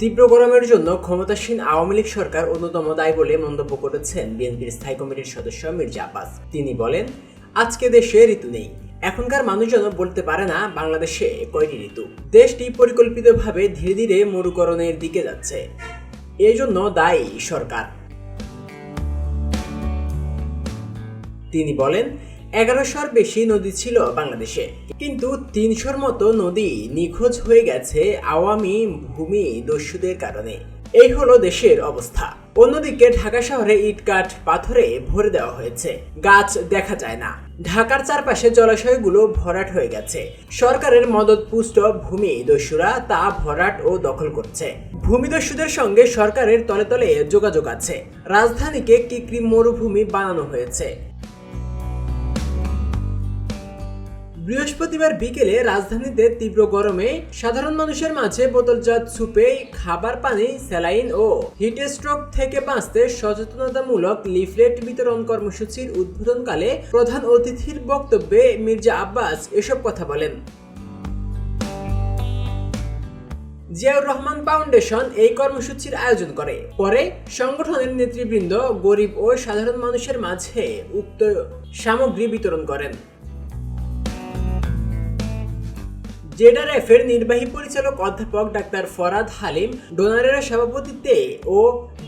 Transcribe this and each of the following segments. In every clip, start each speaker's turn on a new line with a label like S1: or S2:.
S1: তীব্র গরমের জন্য ক্ষমতাসীন আওয়ামী লীগ সরকার অন্যতম দায়ী বলে মন্তব্য করেছেন বিএনপির স্থায়ী কমিটির সদস্য মির্জা আব্বাস তিনি বলেন আজকে দেশে ঋতু নেই এখনকার মানুষজন বলতে পারে না বাংলাদেশে কয়টি ঋতু দেশটি পরিকল্পিতভাবে ধীরে ধীরে মরুকরণের দিকে যাচ্ছে এই জন্য দায়ী সরকার তিনি বলেন এগারোশোর বেশি নদী ছিল বাংলাদেশে কিন্তু তিনশোর মতো নদী নিখোঁজ হয়ে গেছে আওয়ামী ভূমি দস্যুদের কারণে এই হলো দেশের অবস্থা অন্যদিকে ঢাকা শহরে ইটকাঠ পাথরে ভরে দেওয়া হয়েছে গাছ দেখা যায় না ঢাকার চারপাশে জলাশয়গুলো ভরাট হয়ে গেছে সরকারের মদত পুষ্ট ভূমি দস্যুরা তা ভরাট ও দখল করছে ভূমিদস্যুদের সঙ্গে সরকারের তলে তলে যোগাযোগ আছে রাজধানীকে কৃত্রিম মরুভূমি বানানো হয়েছে বৃহস্পতিবার বিকেলে রাজধানীতে তীব্র গরমে সাধারণ মানুষের মাঝে বোতলজাত সুপে খাবার পানি স্যালাইন ও হিট স্ট্রোক থেকে বাঁচতে সচেতনতামূলক লিফলেট বিতরণ কর্মসূচির উদ্বোধনকালে প্রধান অতিথির বক্তব্যে মির্জা আব্বাস এসব কথা বলেন জিয়াউর রহমান ফাউন্ডেশন এই কর্মসূচির আয়োজন করে পরে সংগঠনের নেতৃবৃন্দ গরিব ও সাধারণ মানুষের মাঝে উক্ত সামগ্রী বিতরণ করেন জেডারএফের নির্বাহী পরিচালক অধ্যাপক ডাক্তার ফরাদ হালিম ডোনারের সভাপতিত্বে ও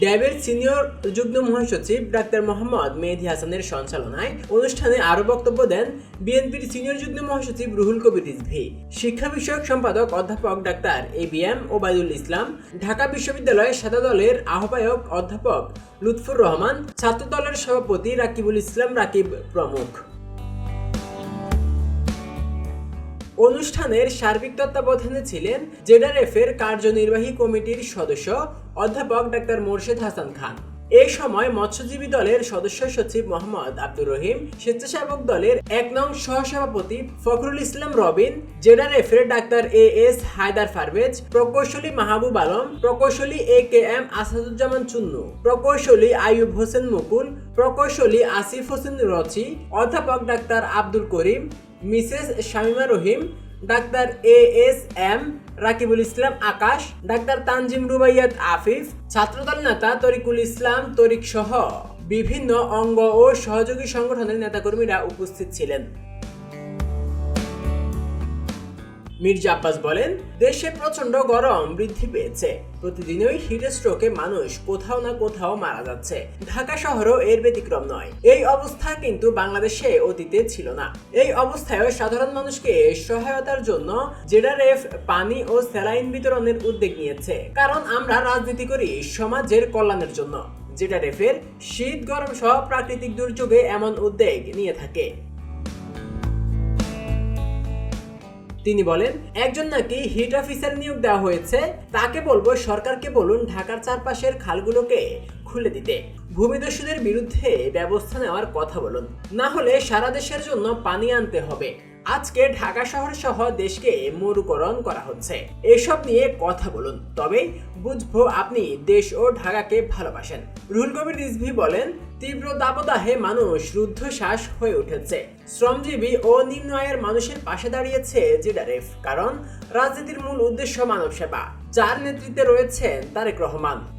S1: ড্যাবের সিনিয়র যুগ্ম মহাসচিব ডাক্তার মোহাম্মদ মেহেদি হাসানের সঞ্চালনায় অনুষ্ঠানে আরও বক্তব্য দেন বিএনপির সিনিয়র যুগ্ম মহাসচিব রুহুল কবির রিজভি শিক্ষা বিষয়ক সম্পাদক অধ্যাপক doctor A B M Obaidul Islam Dhaka বিশ্ববিদ্যালয়ের সাদা দলের আহ্বায়ক অধ্যাপক লুৎফুর রহমান ছাত্র দলের সভাপতি রাকিবুল ইসলাম রাকিব প্রমুখ অনুষ্ঠানের সার্বিক তত্ত্বাবধানে ছিলেন জেডারএফের কার্যনির্বাহী কমিটির সদস্য অধ্যাপক ডাক্তার মোর্শেদ হাসান খান এই সময় মৎস্যজীবী দলের সদস্য সচিব মোহাম্মদ আব্দুর রহিম স্বেচ্ছাসেবক দলের এক নং সহসভাপতি ফখরুল ইসলাম রবিন জেডার doctor A S Haider Parvez প্রকৌশলী মাহবুব আলম প্রকৌশলী A K M Asaduzzaman Chunnu প্রকৌশলী আয়ুব হোসেন মুকুল প্রকৌশলী আসিফ হোসেন রচি অধ্যাপক doctor Abdul Karim Mrs Shamima Rahim doctor A S M Rakibul Islam Akash doctor Tanzim Rubaiyat Afif Chhatradal নেতা তরিকুল ইসলাম তরিক সহ বিভিন্ন অঙ্গ ও সহযোগী সংগঠনের নেতাকর্মীরা উপস্থিত ছিলেন মির্জা আব্বাস বলেন দেশে প্রচন্ড গরম বৃদ্ধি পেয়েছে প্রতিদিনই হিট মানুষ কোথাও না কোথাও মারা যাচ্ছে ঢাকা শহরও এর ব্যতিক্রম নয় এই অবস্থা কিন্তু বাংলাদেশে অতীতে ছিল না এই অবস্থায় সাধারণ মানুষকে সহায়তার জন্য জেডারএফ পানি ও স্যালাইন বিতরণের উদ্যোগ নিয়েছে কারণ আমরা রাজনীতি করি সমাজের কল্যাণের জন্য জেডারএফের শীত গরম সহ প্রাকৃতিক দুর্যোগে এমন উদ্যোগ নিয়ে থাকে তিনি বলেন একজন নাকি হিট অফিসার নিয়োগ দেওয়া হয়েছে তাকে বলবো সরকারকে বলুন ঢাকার চারপাশের খালগুলোকে খুলে দিতে ভূমিদস্যুদের বিরুদ্ধে ব্যবস্থা নেওয়ার কথা বলুন না হলে সারা দেশের জন্য পানি আনতে হবে আজকে ঢাকা শহর সহ দেশকে মরুকরণ করা হচ্ছে এসব নিয়ে কথা বলুন তবে বুঝবো আপনি দেশ ও ঢাকাকে ভালোবাসেন রুহুল কবির রিজভি বলেন তীব্র দাবদাহে মানুষ রুদ্ধশ্বাস হয়ে উঠেছে শ্রমজীবী ও নিম্ন আয়ের মানুষের পাশে দাঁড়িয়েছে জিডারেফ কারণ রাজনীতির মূল উদ্দেশ্য মানব সেবা যার নেতৃত্বে রয়েছেন তারেক রহমান